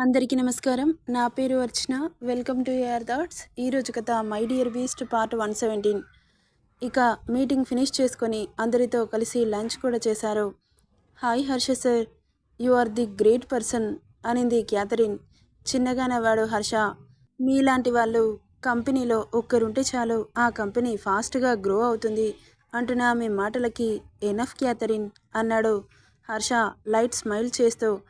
అందరికీ నమస్కారం. నా పేరు Archana. Welcome to AR thoughts. ఈరోజు కథ my dear beast part one seventeen. ఇక మీటింగ్ ఫినిష్ చేసుకొని అందరితో కలిసి లంచ్ కూడా చేశారు. Hi Harsha sir. You are the great person అనింది క్యాథరిన్. చిన్నగా నవ్వాడు హర్ష. మీలాంటి వాళ్ళు కంపెనీలో ఒక్కరుంటే చాలు. ఆ కంపెనీ ఫాస్ట్గా గ్రో అవుతుంది అంటున్న ఆమె మాటలకి ఎనఫ్ క్యాథరిన్ అన్నాడు హర్ష లైట్ స్మైల్ చేస్తూ.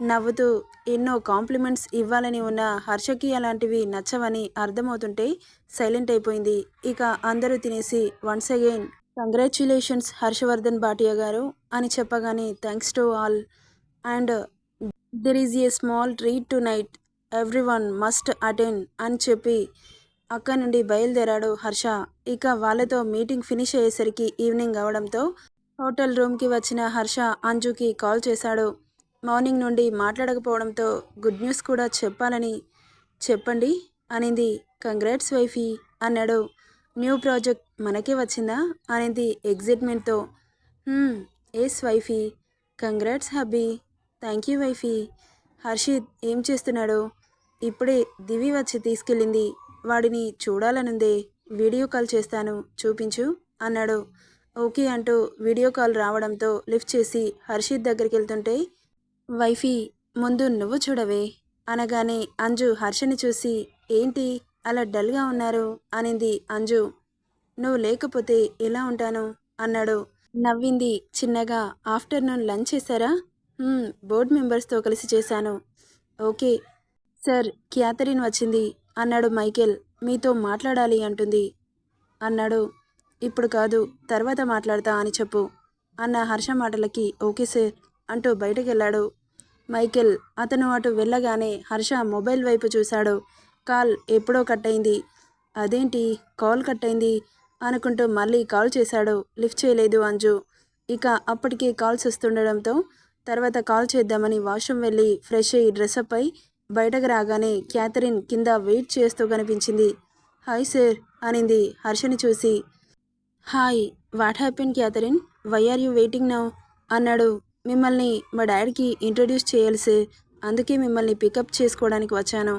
నవ్వుతూ ఎన్నో కాంప్లిమెంట్స్ ఇవ్వాలని ఉన్న హర్షకి అలాంటివి నచ్చవని అర్థమవుతుంటే సైలెంట్ అయిపోయింది. ఇక అందరూ తినేసి once again congratulations Harshavardhan Bhatia గారు అని చెప్పగానే thanks to all and there is a small treat tonight everyone must attend అని చెప్పి అక్కడి నుండి బయలుదేరాడు హర్ష. ఇక వాళ్ళతో మీటింగ్ ఫినిష్ అయ్యేసరికి ఈవినింగ్ అవడంతో హోటల్ రూమ్కి వచ్చిన హర్ష అంజుకి కాల్ చేశాడు. మార్నింగ్ నుండి మాట్లాడకపోవడంతో గుడ్ న్యూస్ కూడా చెప్పాలని చెప్పండి అనింది. కంగ్రాట్స్ వైఫీ అన్నాడు. న్యూ ప్రాజెక్ట్ మనకే వచ్చిందా? అనింది ఎగ్జైట్మెంట్తో. Yes wifey. Congrats hubby. Thank you wifey. Harshit ఏం చేస్తున్నాడు? ఇప్పుడే దివి వచ్చి తీసుకెళ్ళింది. వాడిని చూడాలనుందే వీడియో కాల్ చేస్తాను చూపించు అన్నాడు. ఓకే అంటూ వీడియో కాల్ రావడంతో లిఫ్ట్ చేసి హర్షిత్ దగ్గరికి వెళ్తుంటే వైఫీ ముందు నువ్వు చూడవే. అనగానే అంజు హర్షని చూసి ఏంటి? అలా డల్గా ఉన్నారు? అనింది అంజు. నువ్వు లేకపోతే ఎలా ఉంటాను? అన్నాడు. నవ్వింది చిన్నగా. ఆఫ్టర్నూన్ లంచ్ చేశారా? బోర్డ్ మెంబర్స్తో కలిసి చేశాను. ఓకే. సార్ క్యాథరిన్ వచ్చింది అన్నాడు మైకేల్. మీతో మాట్లాడాలి అంటుంది. అన్నాడు. ఇప్పుడు కాదు తర్వాత మాట్లాడతా అని చెప్పు అన్న హర్ష మాటలకి. ఓకే సార్ అంటూ బయటకు వెళ్ళాడు మైకేల్ అతను అటు వెళ్ళగానే హర్ష మొబైల్ వైపు చూశాడు. కాల్ ఎప్పుడో కట్ అయింది అదేంటి? కాల్ కట్ అయింది అనుకుంటూ మళ్ళీ కాల్ చేశాడు. లిఫ్ట్ చేయలేదు అంజు. ఇక అప్పటికే కాల్స్ వస్తుండడంతో తర్వాత కాల్ చేద్దామని వాష్రూమ్ వెళ్ళి ఫ్రెష్ అయ్యి డ్రెస్అప్ అయి బయటకు రాగానే క్యాథరిన్ కింద వెయిట్ చేస్తూ కనిపించింది. హాయ్ సార్ అనింది హర్షని చూసి. Hi what happen Catherine? Why are you waiting now? అన్నాడు. మిమ్మల్ని మా డాడీకి ఇంట్రడ్యూస్ చేయాలి సార్ అందుకే మిమ్మల్ని పికప్ చేసుకోవడానికి వచ్చాను.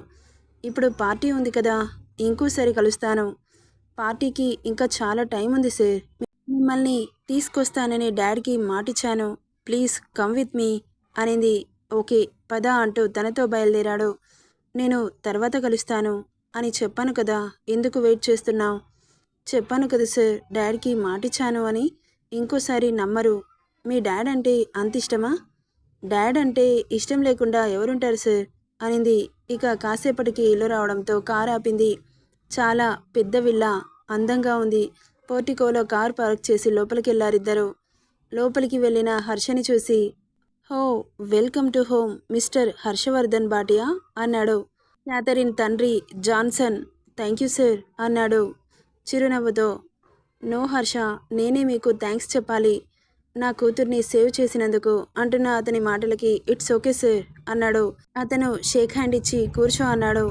ఇప్పుడు పార్టీ ఉంది కదా ఇంకోసారి కలుస్తాను. పార్టీకి ఇంకా చాలా టైం ఉంది సార్. మిమ్మల్ని తీసుకొస్తానని డాడీకి మాటిచ్చాను. ప్లీజ్ కమ్ విత్ మీ అనింది. ఓకే పద అంటూ తనతో బయలుదేరాడు. నేను తర్వాత కలుస్తాను అని చెప్పాను కదా ఎందుకు వెయిట్ చేస్తున్నావు? చెప్పాను కదా సార్ డాడీకి మాటిచ్చాను అని ఇంకోసారి నమ్మరు. మీ డాడ్ అంటే అంత ఇష్టమా? డాడ్ అంటే ఇష్టం లేకుండా ఎవరుంటారు సార్? అనింది. ఇక కాసేపటికి ఇల్లు రావడంతో కారు ఆపింది. చాలా పెద్ద విల్లా అందంగా ఉంది. పోర్టికోలో కారు పార్క్ చేసి లోపలికి వెళ్ళారిద్దరు లోపలికి వెళ్ళిన హర్షని చూసి హో welcome to home mister Harshavardhan Bhatia అన్నాడు. క్యాథరిన్ తండ్రి జాన్సన్ థ్యాంక్ యూ సార్ అన్నాడు చిరునవ్వుతో. నో హర్ష నేనే మీకు థ్యాంక్స్ చెప్పాలి. నా కూతుర్ని సేవ్ చేసినందుకు అంటున్న అతని మాటలకి ఇట్స్ ఓకే సార్ అన్నాడు. అతను షేక్ హ్యాండ్ ఇచ్చి కూర్చో అన్నాడు.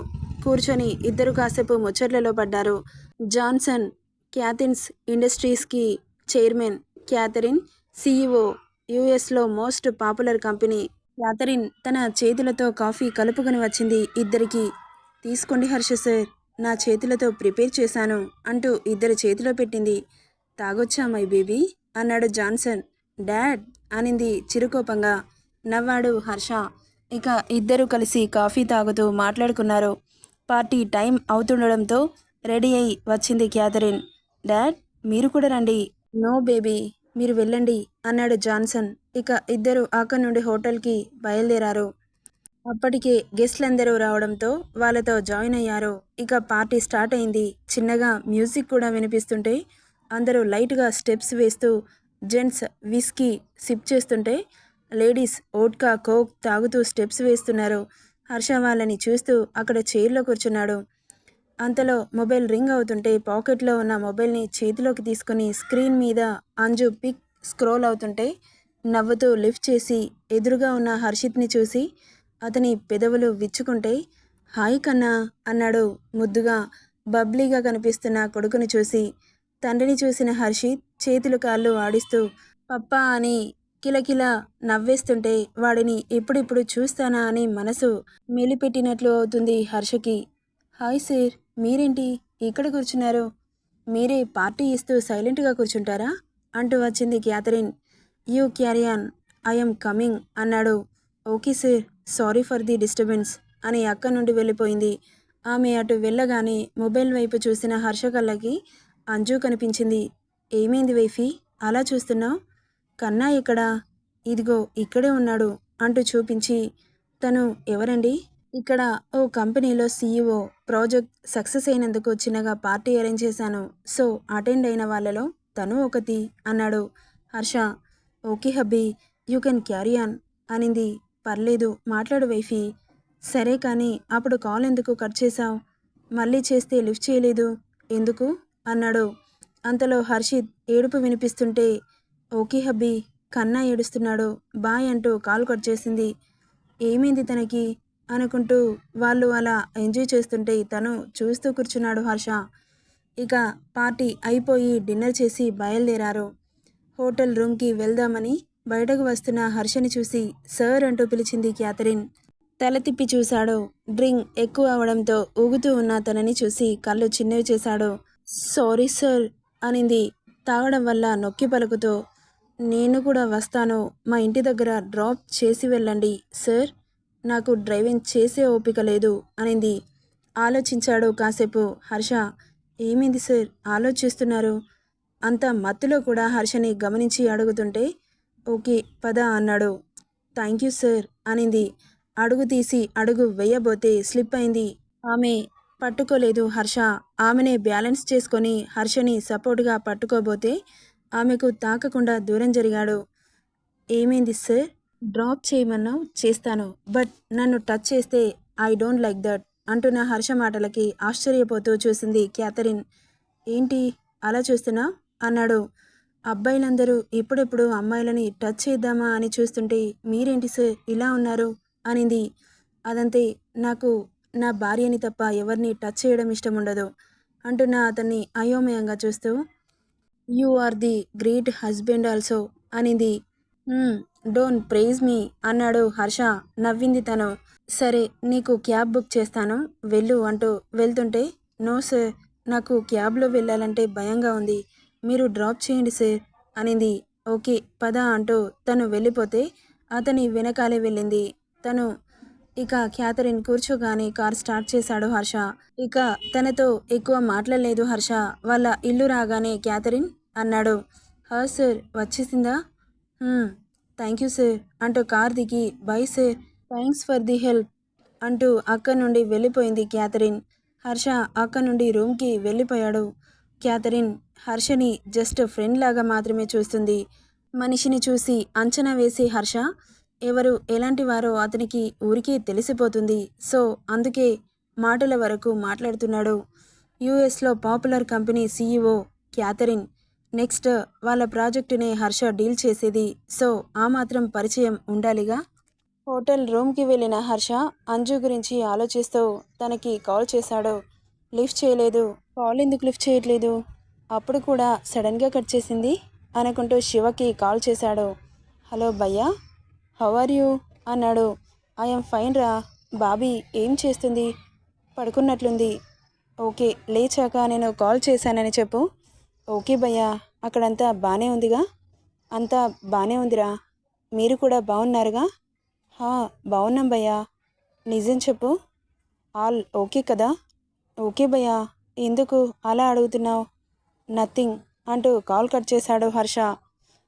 కూర్చొని ఇద్దరు కాసేపు ముచ్చట్లలో పడ్డారు. జాన్సన్ క్యాథిన్స్ ఇండస్ట్రీస్కి చైర్మన్ క్యాథరిన్ సీఈఓ యుఎస్లో మోస్ట్ పాపులర్ కంపెనీ. క్యాథరిన్ తన చేతులతో కాఫీ కలుపుకొని వచ్చింది. ఇద్దరికి తీసుకోండి హర్ష సార్. నా చేతులతో ప్రిపేర్ చేశాను అంటూ ఇద్దరి చేతిలో పెట్టింది. తాగొచ్చా మై బేబీ? అన్నాడు జాన్సన్. డాడ్ అనింది చిరుకోపంగా. నవ్వాడు హర్ష. ఇక ఇద్దరు కలిసి కాఫీ తాగుతూ మాట్లాడుకున్నారు. పార్టీ టైం అవుతుండడంతో రెడీ అయి వచ్చింది క్యాథరిన్. డాడ్ మీరు కూడా రండి. నో బేబీ మీరు వెళ్ళండి అన్నాడు జాన్సన్. ఇక ఇద్దరు అక్కడి నుండి హోటల్కి బయలుదేరారు. అప్పటికే గెస్ట్లందరూ రావడంతో వాళ్ళతో జాయిన్ అయ్యారు. ఇక పార్టీ స్టార్ట్ అయింది. చిన్నగా మ్యూజిక్ కూడా వినిపిస్తుంటే అందరూ లైట్గా స్టెప్స్ వేస్తూ జెంట్స్ విస్కీ సిప్ చేస్తుంటే లేడీస్ ఓట్కా కోక్ తాగుతూ స్టెప్స్ వేస్తున్నారు. హర్ష వాళ్ళని చూస్తూ అక్కడ చైర్లో కూర్చున్నాడు. అంతలో మొబైల్ రింగ్ అవుతుంటే పాకెట్లో ఉన్న మొబైల్ని చేతిలోకి తీసుకుని స్క్రీన్ మీద అంజు పిక్ స్క్రోల్ అవుతుంటే నవ్వుతూ లిఫ్ట్ చేసి ఎదురుగా ఉన్న హర్షిత్ని చూసి అతని పెదవులు విచ్చుకుంటే హాయ్ కన్నా అన్నాడు ముద్దుగా బబ్లీగా కనిపిస్తున్న కొడుకుని చూసి. తండ్రిని చూసిన హర్షిత్ చేతులు కాళ్ళు ఆడిస్తూ పప్పా అని కిలకిల నవ్వేస్తుంటే వాడిని ఇప్పుడిప్పుడు చూస్తానా అని మనసు మెలిపెట్టినట్లు అవుతుంది హర్షకి. హాయ్ సార్ మీరేంటి? ఇక్కడ కూర్చున్నారు? మీరే పార్టీ ఇస్తూ సైలెంట్గా కూర్చుంటారా? అంటూ వచ్చింది Catherine. You carry on I'm coming అన్నాడు. Okay sir sorry for the disturbance అని అక్క నుండి వెళ్ళిపోయింది. ఆమె అటు వెళ్ళగానే మొబైల్ వైపు చూసిన హర్ష కళ్ళకి అంజు కనిపించింది. ఏమైంది వైఫీ? అలా చూస్తున్నావు? కన్నా ఇక్కడ. ఇదిగో ఇక్కడే ఉన్నాడు అంటూ చూపించి తను ఎవరండి? ఇక్కడ ఓ కంపెనీలో సీఈఓ ప్రాజెక్ట్ సక్సెస్ అయినందుకు చిన్నగా పార్టీ అరేంజ్ చేశాను. సో అటెండ్ అయిన వాళ్ళలో తను ఒకటి అన్నాడు. Harsha okay hubby you can carry on అనింది. పర్లేదు మాట్లాడు వైఫీ. సరే కానీ అప్పుడు కాల్ ఎందుకు కట్ చేశావు? మళ్ళీ చేస్తే లిఫ్ట్ చేయలేదు. ఎందుకు? అన్నాడు. అంతలో హర్షిత్ ఏడుపు వినిపిస్తుంటే ఓకే హబ్బీ కన్నా ఏడుస్తున్నాడు. బాయ్ అంటూ కాల్ కట్ చేసింది. ఏమైంది తనకి? అనుకుంటూ వాళ్ళు అలా ఎంజాయ్ చేస్తుంటే తను చూస్తూ కూర్చున్నాడు హర్ష. ఇక పార్టీ అయిపోయి డిన్నర్ చేసి బయలుదేరారు. హోటల్ రూమ్కి వెళ్దామని బయటకు వస్తున్న హర్షని చూసి సార్ అంటూ పిలిచింది క్యాథరిన్. తల తిప్పి చూశాడు. డ్రింక్ ఎక్కువ అవడంతో ఊగుతూ ఉన్న తనని చూసి కళ్ళు చిన్నవి చేశాడు. సారీ సార్ అనింది. తాగడం వల్ల నొక్కి పలుకుతూ నేను కూడా వస్తాను. మా ఇంటి దగ్గర డ్రాప్ చేసి వెళ్ళండి సార్. నాకు డ్రైవింగ్ చేసే ఓపిక లేదు అనింది. ఆలోచించాడు కాసేపు. హర్ష ఏమైంది సార్? ఆలోచిస్తున్నారు. అంత మత్తులో కూడా హర్షని గమనించి అడుగుతుంటే ఓకే పద అన్నాడు. థ్యాంక్ యూ సార్ అనింది. అడుగు తీసి అడుగు వేయబోతే స్లిప్ అయింది. ఆమె పట్టుకోలేదు హర్ష. ఆమెనే బ్యాలెన్స్ చేసుకొని హర్షని సపోర్ట్గా పట్టుకోబోతే ఆమెకు తాకకుండా దూరం జరిగాడు. ఏమైంది సార్? డ్రాప్ చేయమన్నావు చేస్తాను. బట్ నన్ను టచ్ చేస్తే ఐ డోంట్ లైక్ దట్ అంటున్న హర్ష మాటలకి ఆశ్చర్యపోతూ చూసింది క్యాథరిన్. ఏంటి? అలా చూస్తున్నా? అన్నాడు. అబ్బాయిలందరూ ఇప్పుడెప్పుడు అమ్మాయిలని టచ్ చేద్దామా అని చూస్తుంటే మీరేంటి సార్? ఇలా ఉన్నారు? అనింది. అదంతే. నాకు నా భార్యని తప్ప ఎవరిని టచ్ చేయడం ఇష్టం ఉండదు అంటున్న అతన్ని అయోమయంగా చూస్తూ. You are the great husband also అనింది. డోంట్ ప్రైజ్ మీ అన్నాడు హర్ష. నవ్వింది తను. సరే నీకు క్యాబ్ బుక్ చేస్తాను. వెళ్ళు అంటూ వెళ్తుంటే నో సార్ నాకు క్యాబ్లో వెళ్ళాలంటే భయంగా ఉంది. మీరు డ్రాప్ చేయండి సార్ అనింది. ఓకే పద అంటూ తను వెళ్ళిపోతే అతని వెనకాలే వెళ్ళింది. తను ఇక క్యాథరిన్ కూర్చోగానే కార్ స్టార్ట్ చేశాడు హర్ష. ఇక తనతో ఎక్కువ మాట్లాడలేదు హర్ష. వాళ్ళ ఇల్లు రాగానే క్యాథరిన్ అన్నాడు. హా సార్ వచ్చేసిందా? థ్యాంక్ యూ సార్ అంటూ కార్ దిగి bye sir thanks for the help అంటూ అక్క నుండి వెళ్ళిపోయింది క్యాథరిన్. హర్ష అక్క నుండి రూమ్కి వెళ్ళిపోయాడు. క్యాథరిన్ హర్షని జస్ట్ ఫ్రెండ్ లాగా మాత్రమే చూస్తుంది. మనిషిని చూసి అంచనా వేసి హర్ష ఎవరు ఎలాంటి వారో అతనికి ఊరికే తెలిసిపోతుంది. సో అందుకే మాటల వరకు మాట్లాడుతున్నాడు. యుఎస్లో popular company CEO Catherine. Next వాళ్ళ ప్రాజెక్టునే హర్ష డీల్ చేసేది. సో ఆ మాత్రం పరిచయం ఉండాలిగా? హోటల్ రూమ్కి వెళ్ళిన హర్ష అంజు గురించి ఆలోచిస్తూ తనకి కాల్ చేశాడు. లిఫ్ట్ చేయలేదు. కాల్ ఎందుకు లిఫ్ట్ చేయట్లేదు? అప్పుడు కూడా సడన్గా కట్ చేసింది? అనుకుంటూ శివకి కాల్ చేశాడు. హలో భయ్యా? హౌ ఆర్ యూ అన్నాడు. ఐఎమ్ ఫైన్ రా. బాబీ ఏం చేస్తుంది? పడుకున్నట్లుంది. ఓకే లేచాక నేను కాల్ చేశానని చెప్పు. ఓకే భయ్యా అక్కడంతా బాగానే ఉందిగా? అంతా బాగానే ఉందిరా. మీరు కూడా బాగున్నారుగా హా బాగున్నాం భయ్యా. నిజం చెప్పు. ఆల్ ఓకే కదా? ఓకే భయ్యా ఎందుకు అలా అడుగుతున్నావు? నథింగ్ అంటూ కాల్ కట్ చేశాడు హర్ష.